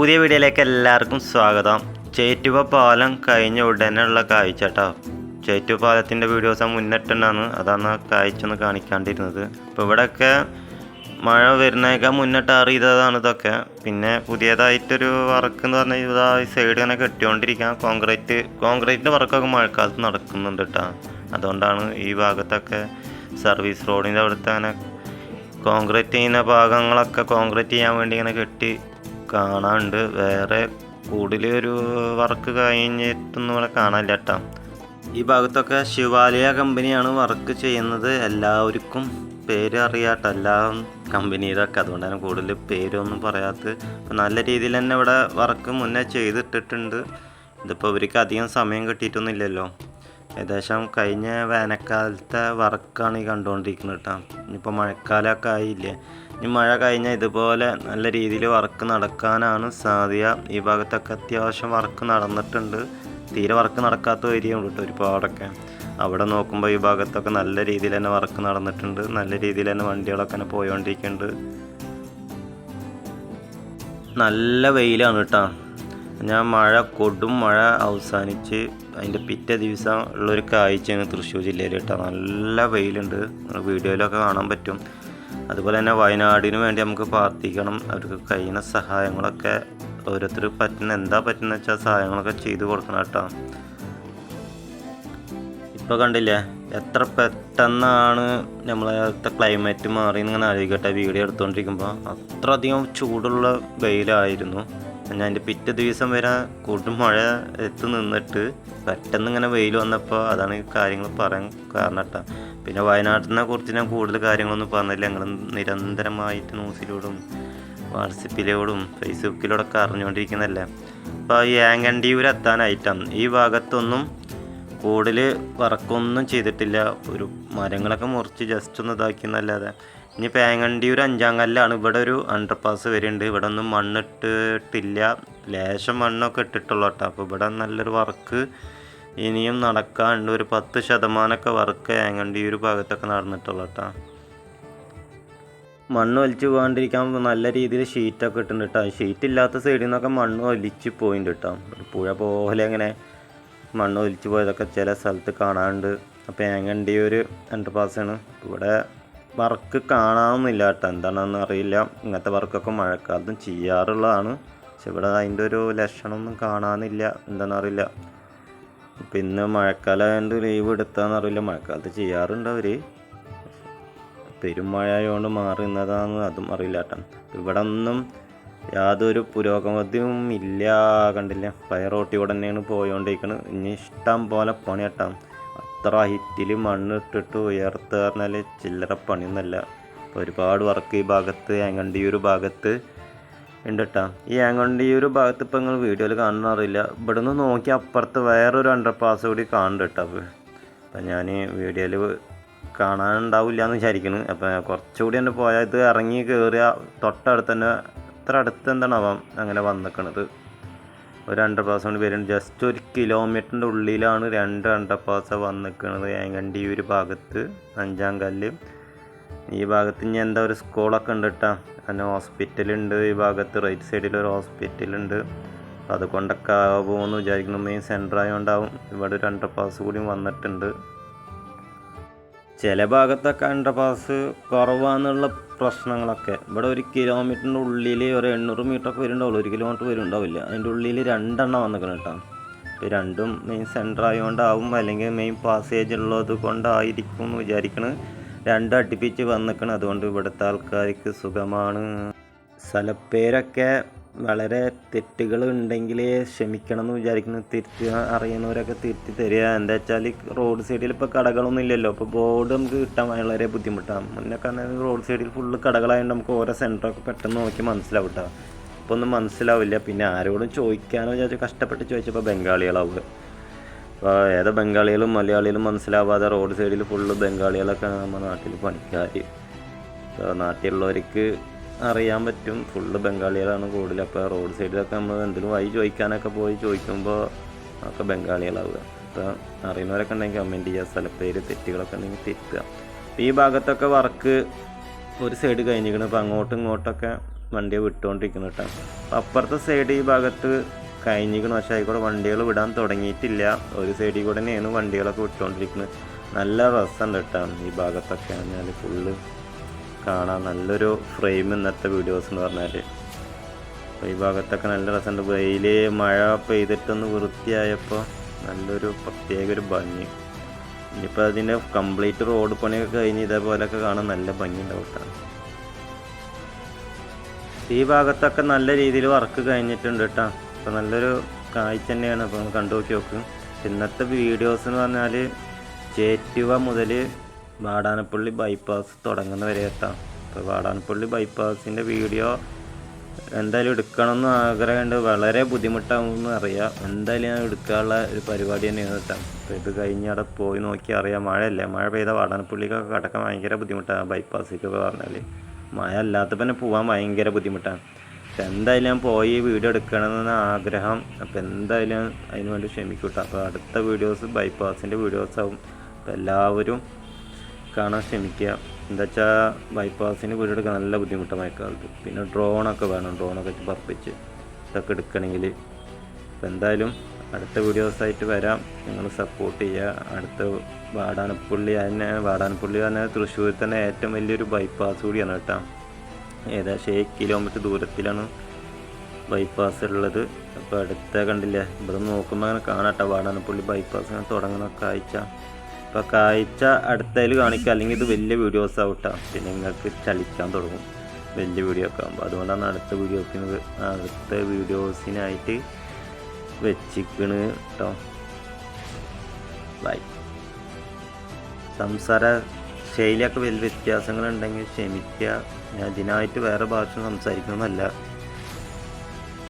പുതിയ വീഡിയോയിലേക്ക് എല്ലാവർക്കും സ്വാഗതം. ചേറ്റുവ പാലം കഴിഞ്ഞ ഉടനെയുള്ള കാഴ്ച കേട്ടോ ചേറ്റുവ പാലത്തിന്റെ വീഡിയോസ് മുന്നിട്ടുണ്ടാണ് അതാണ് കാഴ്ച ഒന്ന് കാണിക്കാണ്ടിരുന്നത്. അപ്പോൾ ഇവിടെയൊക്കെ മഴ വരുന്നേക്കാൾ മുന്നിട്ട് അറിയതാണ് ഇതൊക്കെ. പിന്നെ പുതിയതായിട്ടൊരു വർക്ക് എന്ന് പറഞ്ഞാൽ ഇതാ സൈഡ് ഇങ്ങനെ കെട്ടിക്കൊണ്ടിരിക്കുക കോൺക്രീറ്റ് കോൺക്രീറ്റിന്റെ വർക്കൊക്കെ മഴക്കാലത്ത് നടക്കുന്നുണ്ട് കേട്ടോ അതുകൊണ്ടാണ് ഈ ഭാഗത്തൊക്കെ സർവീസ് റോഡിന്റെ അവിടുത്തെ അങ്ങനെ കോൺക്രീറ്റ് ചെയ്യുന്ന ഭാഗങ്ങളൊക്കെ കോൺക്രീറ്റ് ചെയ്യാൻ വേണ്ടി ഇങ്ങനെ കെട്ടി കാണാനുണ്ട് വേറെ കൂടുതൽ ഒരു വർക്ക് കഴിഞ്ഞിട്ടൊന്നും ഇവിടെ കാണാനില്ല കേട്ടോ. ഈ ഭാഗത്തൊക്കെ ശിവാലയ കമ്പനിയാണ് വർക്ക് ചെയ്യുന്നത്. എല്ലാവർക്കും പേര് അറിയാട്ടോ എല്ലാ കമ്പനിയിലൊക്കെ തന്നെ കൂടുതൽ പേരൊന്നും പറയാത്ത ഇപ്പം നല്ല രീതിയിൽ തന്നെ ഇവിടെ വർക്ക് മുന്നേ ചെയ്തിട്ടിട്ടുണ്ട്. ഇതിപ്പോൾ ഇവർക്ക് അധികം സമയം കിട്ടിയിട്ടൊന്നും ഇല്ലല്ലോ ഏകദേശം കഴിഞ്ഞ വേനൽക്കാലത്തെ വർക്കാണ് ഈ കണ്ടുകൊണ്ടിരിക്കുന്നത് കേട്ടോ. ഇനിയിപ്പോൾ മഴക്കാലമൊക്കെ ആയില്ലേ. ഇനി മഴ കഴിഞ്ഞാൽ ഇതുപോലെ നല്ല രീതിയിൽ വർക്ക് നടക്കാനാണ് സാധ്യത ഈ ഭാഗത്തൊക്കെ അത്യാവശ്യം വർക്ക് നടന്നിട്ടുണ്ട്. തീരെ വർക്ക് നടക്കാത്ത ഏരിയ ഉണ്ട് കേട്ടോ ഒരുപാടൊക്കെ. അവിടെ നോക്കുമ്പോൾ ഈ ഭാഗത്തൊക്കെ നല്ല രീതിയിൽ തന്നെ വർക്ക് നടന്നിട്ടുണ്ട്. നല്ല രീതിയിൽ തന്നെ വണ്ടികളൊക്കെ തന്നെ പോയോണ്ടിരിക്കുന്നുണ്ട്. നല്ല വെയിലാണ് കേട്ടോ ഞാൻ മഴ കൊടും മഴ അവസാനിച്ച് അതിന്റെ പിറ്റേ ദിവസം ഉള്ളൊരു കാഴ്ചയാണ് തൃശ്ശൂർ ജില്ലയിൽ കേട്ടോ നല്ല വെയിലുണ്ട്. വീഡിയോയിലൊക്കെ കാണാൻ പറ്റും. അതുപോലെ തന്നെ വയനാടിന് വേണ്ടി നമുക്ക് പ്രാർത്ഥിക്കണം. അവർക്ക് കഴിയുന്ന സഹായങ്ങളൊക്കെ ഓരോരുത്തർ പറ്റുന്ന എന്താ പറ്റുന്ന വെച്ചാൽ സഹായങ്ങളൊക്കെ ചെയ്തു കൊടുക്കണം കേട്ടോ. ഇപ്പോൾ കണ്ടില്ലേ? എത്ര പെട്ടെന്നാണ് നമ്മളത്തെ ക്ലൈമറ്റ് മാറി ഇങ്ങനെ ആലോചിക്കട്ടെ. വീഡിയോ എടുത്തുകൊണ്ടിരിക്കുമ്പോൾ അത്രയധികം ചൂടുള്ള വെയിലായിരുന്നു. ഞാൻ അതിന്റെ പിറ്റേ ദിവസം വരെ കൊടും മഴ എത്തി നിന്നിട്ട് പെട്ടെന്ന് ഇങ്ങനെ വെയിൽ വന്നപ്പോൾ അതാണ് കാര്യങ്ങൾ പറയാൻ കാരണം കേട്ടോ പിന്നെ വയനാട്ടിനെ കുറിച്ച് ഞാൻ കൂടുതൽ കാര്യങ്ങളൊന്നും പറഞ്ഞില്ല. ഞങ്ങൾ നിരന്തരമായിട്ട് ന്യൂസിലൂടും വാട്സപ്പിലൂടും ഫേസ്ബുക്കിലൂടെ ഒക്കെ അറിഞ്ഞുകൊണ്ടിരിക്കുന്നതല്ലേ. അപ്പോൾ ഈ ആങ്കണ്ടിയൂർ എത്താനായിട്ടാണ് ഈ ഭാഗത്തൊന്നും കൂടുതൽ വർക്കൊന്നും ചെയ്തിട്ടില്ല. ഒരു മരങ്ങളൊക്കെ മുറിച്ച് ജസ്റ്റ് ഒന്ന് ഇതാക്കിയെന്നല്ലാതെ. ഇനി പേങ്ങണ്ടി ഒരു അഞ്ചാം കല്ലാണ്. ഇവിടെ ഒരു അണ്ടർപാസ് വരുന്നുണ്ട് ഇവിടെ ഒന്നും മണ്ണിട്ടിട്ടില്ല. ലേശം മണ്ണൊക്കെ ഇട്ടിട്ടുള്ളൂ കേട്ടോ. അപ്പോൾ ഇവിടെ നല്ലൊരു വർക്ക് ഇനിയും നടക്കാണ്ട് ഒരു പത്ത് ശതമാനമൊക്കെ വർക്ക് ഏങ്ങണ്ടി ഒരു ഭാഗത്തൊക്കെ നടന്നിട്ടുള്ളൂ കേട്ടോ. മണ്ണ് ഒലിച്ച് പോകാണ്ടിരിക്കാൻ നല്ല രീതിയിൽ ഷീറ്റൊക്കെ ഇട്ടുണ്ട് കേട്ടോ. ഷീറ്റ് ഇല്ലാത്ത സൈഡിൽ നിന്നൊക്കെ മണ്ണ് ഒലിച്ച് പോയിട്ടുണ്ട് കേട്ടോ. പുഴ പോലെ അങ്ങനെ മണ്ണ് ഒലിച്ച് പോയതൊക്കെ ചില സ്ഥലത്ത് കാണാനുണ്ട്. അപ്പോൾ ഏങ്ങണ്ടി ഒരു അണ്ടർ ആണ്. ഇവിടെ വർക്ക് കാണാവുന്നില്ല കേട്ടോ. എന്താണെന്ന് അറിയില്ല. ഇങ്ങനത്തെ വർക്കൊക്കെ മഴക്കാലത്തും ചെയ്യാറുള്ളതാണ്. പക്ഷെ ഇവിടെ അതിന്റെ ഒരു ലക്ഷണമൊന്നും കാണാനില്ല. എന്താണെന്ന് അറിയില്ല. ഇപ്പം ഇന്ന് മഴക്കാലം ആയതുകൊണ്ട് ലീവ് എടുത്താന്ന് അറിയില്ല. മഴക്കാലത്ത് ചെയ്യാറുണ്ട് അവർ പെരുമഴ ആയതുകൊണ്ട് മാറി നിന്നതാന്ന് അതും അറിയില്ല കേട്ടോ. ഇവിടെ ഒന്നും യാതൊരു പുരോഗമതിയും ഇല്ല. കണ്ടില്ല? പയ റോട്ടിലൂടെ തന്നെയാണ് പോയോണ്ടിരിക്കുന്നത് ഇനി ഇഷ്ടം പോലെ പണി കേട്ടോ അത്ര ഹിറ്റിൽ മണ്ണ് ഇട്ടിട്ട് ഉയർത്ത് പറഞ്ഞാൽ ചില്ലറ പണിയൊന്നല്ല അപ്പോൾ ഒരുപാട് വർക്ക് ഈ ഭാഗത്ത് ഏങ്ങണ്ടിയൂർ ഭാഗത്ത് ഉണ്ട് കേട്ടോ ഈ ഏങ്ങണ്ടിയൂർ ഭാഗത്ത് ഇപ്പോൾ നിങ്ങൾ വീഡിയോയിൽ കാണുന്ന അറിയില്ല. ഇവിടെ നിന്ന് നോക്കി അപ്പുറത്ത് വേറൊരു അണ്ടർ പാസ് കൂടി കാണുന്നുണ്ട് കേട്ടോ. അപ്പോൾ അപ്പം ഞാൻ വീഡിയോയിൽ കാണാനുണ്ടാവില്ല എന്ന് വിചാരിക്കുന്നു. അപ്പം കുറച്ചുകൂടി തന്നെ പോയാൽ ഇത് ഇറങ്ങി കയറിയ തൊട്ടടുത്ത് തന്നെ ഇത്ര അടുത്ത് എന്താണാവാം അങ്ങനെ വന്നിക്കണത്. ഒരു അണ്ടർ പാസ് കൊണ്ട് വരുന്നത്. ജസ്റ്റ് ഒരു കിലോമീറ്ററിന്റെ ഉള്ളിലാണ് രണ്ട് അണ്ടർ പാസ് വന്നിരിക്കുന്നത് ഏങ്ങണ്ടി ഒരു ഭാഗത്ത് അഞ്ചാം കല്ല്. ഈ ഭാഗത്ത് ഇനി എന്താ ഒരു സ്കൂളൊക്കെ ഉണ്ട് കേട്ടോ അങ്ങനെ ഹോസ്പിറ്റലുണ്ട് ഈ ഭാഗത്ത്. റൈറ്റ് സൈഡിൽ ഒരു ഹോസ്പിറ്റലുണ്ട് അപ്പോൾ അതുകൊണ്ടൊക്കെ ആവുമെന്ന് വിചാരിക്കുന്നു. മെയിൻ സെന്റർ ആയതുകൊണ്ടാവും ഇവിടെ ഒരു അണ്ടർ പാസ് കൂടി വന്നിട്ടുണ്ട്. ചില ഭാഗത്തൊക്കെ അണ്ടർ പാസ് കുറവാന്നുള്ള പ്രശ്നങ്ങളൊക്കെ. ഇവിടെ ഒരു കിലോമീറ്ററിന്റെ ഉള്ളിൽ ഒരു എണ്ണൂറ് മീറ്റർ ഒക്കെ വരുന്നുണ്ടാവുള്ളൂ. ഒരു കിലോമീറ്റർ വരുന്നുണ്ടാവില്ല. അതിന്റെ ഉള്ളിൽ രണ്ടെണ്ണം വന്നിക്കണം കേട്ടോ. ഇപ്പോൾ രണ്ടും മെയിൻ സെന്റർ ആയതുകൊണ്ടാവും അല്ലെങ്കിൽ മെയിൻ പാസേജ് ഉള്ളത് കൊണ്ടായിരിക്കും എന്ന് വിചാരിക്കണം. രണ്ടും അടുപ്പിച്ച് വന്നിക്കണം. അതുകൊണ്ട് ഇവിടുത്തെ ആൾക്കാർക്ക് സുഖമാണ്. സ്ഥലപ്പേരൊക്കെ വളരെ തെറ്റുകൾ ഉണ്ടെങ്കിൽ ക്ഷമിക്കണം എന്ന് വിചാരിക്കുന്നു. തിരുത്തി അറിയുന്നവരൊക്കെ തിരുത്തി തരിക. എന്താ വെച്ചാൽ റോഡ് സൈഡിൽ ഇപ്പോൾ കടകളൊന്നും ഇല്ലല്ലോ. അപ്പോൾ ബോർഡ് നമുക്ക് കിട്ടാൻ വളരെ ബുദ്ധിമുട്ടാണ്. മുന്നൊക്കെ ആണെങ്കിൽ റോഡ് സൈഡിൽ ഫുള്ള് കടകളായതുകൊണ്ട് നമുക്ക് ഓരോ സെന്ററൊക്കെ പെട്ടെന്ന് നോക്കി മനസ്സിലാവും കേട്ടോ ഇപ്പോൾ ഒന്നും മനസ്സിലാവില്ല. പിന്നെ ആരോടും ചോദിക്കാനോ വിചാരിച്ച് കഷ്ടപ്പെട്ട് ചോദിച്ചപ്പോൾ ബംഗാളികളാവുക അപ്പോൾ ഏതോ ബംഗാളികളും മലയാളികളും മനസ്സിലാവാതെ റോഡ് സൈഡിൽ ഫുള്ള് ബംഗാളികളൊക്കെ നമ്മുടെ നാട്ടിൽ പണിക്കാർ നാട്ടിലുള്ളവർക്ക് അറിയാൻ പറ്റും. ഫുള്ള് ബംഗാളികളാണ് കൂടുതൽ അപ്പോൾ റോഡ് സൈഡിലൊക്കെ നമ്മൾ എന്തെങ്കിലും വഴി ചോദിക്കാനൊക്കെ പോയി ചോദിക്കുമ്പോൾ ഒക്കെ ബംഗാളികളാവുക. അപ്പോൾ അറിയുന്നവരൊക്കെ ഉണ്ടെങ്കിൽ കമന്റ് ചെയ്യുക സ്ഥലപ്പേര് തെറ്റുകളൊക്കെ ഉണ്ടെങ്കിൽ തിരുത്തുക. അപ്പോൾ ഈ ഭാഗത്തൊക്കെ വർക്ക് ഒരു സൈഡ് കഴിഞ്ഞിരിക്കണം. അപ്പോൾ അങ്ങോട്ടും ഇങ്ങോട്ടൊക്കെ വണ്ടിയെ വിട്ടുകൊണ്ടിരിക്കുന്നു കേട്ടോ. അപ്പം അപ്പുറത്തെ സൈഡ് ഈ ഭാഗത്ത് കഴിഞ്ഞിരിക്കണം. പക്ഷേ അതിൽ വണ്ടികൾ വിടാൻ തുടങ്ങിയിട്ടില്ല. ഒരു സൈഡിൽ കൂടെ തന്നെയാണ് വണ്ടികളൊക്കെ വിട്ടുകൊണ്ടിരിക്കുന്നത് നല്ല രസമുണ്ട് കേട്ടോ ഈ ഭാഗത്തൊക്കെ പറഞ്ഞാൽ ഫുള്ള് കാണാൻ നല്ലൊരു ഫ്രെയിം ഇന്നത്തെ വീഡിയോസ് എന്ന് പറഞ്ഞാൽ അപ്പോൾ ഈ ഭാഗത്തൊക്കെ നല്ല രസമുണ്ട്. വെയിൽ മഴ പെയ്തിട്ടൊന്ന് വൃത്തിയായപ്പോൾ നല്ലൊരു പ്രത്യേക ഒരു ഭംഗി. ഇനിയിപ്പോൾ അതിന്റെ കംപ്ലീറ്റ് റോഡ് പണിയൊക്കെ കഴിഞ്ഞ് ഇതേപോലെയൊക്കെ കാണാൻ നല്ല ഭംഗിയുണ്ടാവും കേട്ടോ. ഈ ഭാഗത്തൊക്കെ നല്ല രീതിയിൽ വർക്ക് കഴിഞ്ഞിട്ടുണ്ട് കേട്ടോ. അപ്പോൾ നല്ലൊരു കാഴ്ച തന്നെയാണ്. അപ്പോൾ കണ്ടു നോക്കി നോക്ക്. ഇന്നത്തെ വീഡിയോസ് എന്ന് പറഞ്ഞാൽ ചേറ്റുവ മുതൽ വാടാനപ്പള്ളി ബൈപ്പാസ് തുടങ്ങുന്ന വരെ എത്താം. അപ്പോൾ വാടാനപ്പള്ളി ബൈപ്പാസിന്റെ വീഡിയോ എന്തായാലും എടുക്കണമെന്ന് ആഗ്രഹമുണ്ട്. വളരെ ബുദ്ധിമുട്ടാകുമെന്ന് അറിയാം. എന്തായാലും ഞാൻ എടുക്കാനുള്ള ഒരു പരിപാടി കേട്ടോ. അപ്പോൾ ഇത് കഴിഞ്ഞ് അവിടെ പോയി നോക്കി അറിയാം. മഴയല്ലേ? മഴ പെയ്ത വാടാനപ്പള്ളിക്കൊക്കെ കടക്കാൻ ഭയങ്കര ബുദ്ധിമുട്ടാണ് ബൈപ്പാസിലേക്ക് പറഞ്ഞാൽ മഴ അല്ലാത്തപ്പോൾ തന്നെ പോകാൻ ഭയങ്കര ബുദ്ധിമുട്ടാണ്. അപ്പം എന്തായാലും ഞാൻ പോയി വീഡിയോ എടുക്കണമെന്ന് ആഗ്രഹം. അപ്പോൾ എന്തായാലും അതിന് വേണ്ടി ക്ഷമിക്കൂട്ടോ. അപ്പോൾ അടുത്ത വീഡിയോസ് ബൈപ്പാസിന്റെ വീഡിയോസാവും അപ്പോൾ എല്ലാവരും കാണാൻ ശ്രമിക്കുക. എന്താ വെച്ചാൽ ബൈപ്പാസിന് വീടെടുക്കാൻ നല്ല ബുദ്ധിമുട്ടാണ് മഴക്കാലത്ത്. പിന്നെ ഡ്രോണൊക്കെ വേണം. ഡ്രോണൊക്കെ വെച്ച് പറപ്പിച്ച് ഇതൊക്കെ എടുക്കണമെങ്കിൽ അപ്പോൾ എന്തായാലും അടുത്ത വീഡിയോസായിട്ട് വരാം. നിങ്ങൾ സപ്പോർട്ട് ചെയ്യുക. അടുത്ത വാടാനപ്പള്ളി തന്നെ വാടാനപ്പള്ളി തന്നെ തൃശ്ശൂരിൽ തന്നെ ഏറ്റവും വലിയൊരു ബൈപ്പാസ് കൂടിയാണ് കേട്ടോ. ഏകദേശം ഏഴ് കിലോമീറ്റർ ദൂരത്തിലാണ് ബൈപ്പാസ് ഉള്ളത്. അപ്പോൾ അടുത്ത കണ്ടില്ലേ? ഇവിടെ നോക്കുമ്പോൾ അങ്ങനെ കാണാം കേട്ടോ. വാടാനപ്പള്ളി ബൈപ്പാസ് അങ്ങനെ തുടങ്ങുന്ന കാഴ്ച. അപ്പോൾ കാഴ്ച അടുത്തതിൽ കാണിക്കുക അല്ലെങ്കിൽ ഇത് വലിയ വീഡിയോസ് ആവട്ടെ. പിന്നെ നിങ്ങൾക്ക് ചലിക്കാൻ തുടങ്ങും. വലിയ വീഡിയോ ഒക്കെ ആകുമ്പോൾ അതുകൊണ്ടാണ് അടുത്ത വീഡിയോസിന് അടുത്ത വീഡിയോസിനായിട്ട് വെച്ചിക്കണ് കേട്ടോ ബൈ സംസാര ശൈലിയൊക്കെ വലിയ വ്യത്യാസങ്ങളുണ്ടെങ്കിൽ ക്ഷമിക്കുക ഞാൻ ഇതിനായിട്ട് വേറെ ഭാഷ സംസാരിക്കുന്നതല്ല.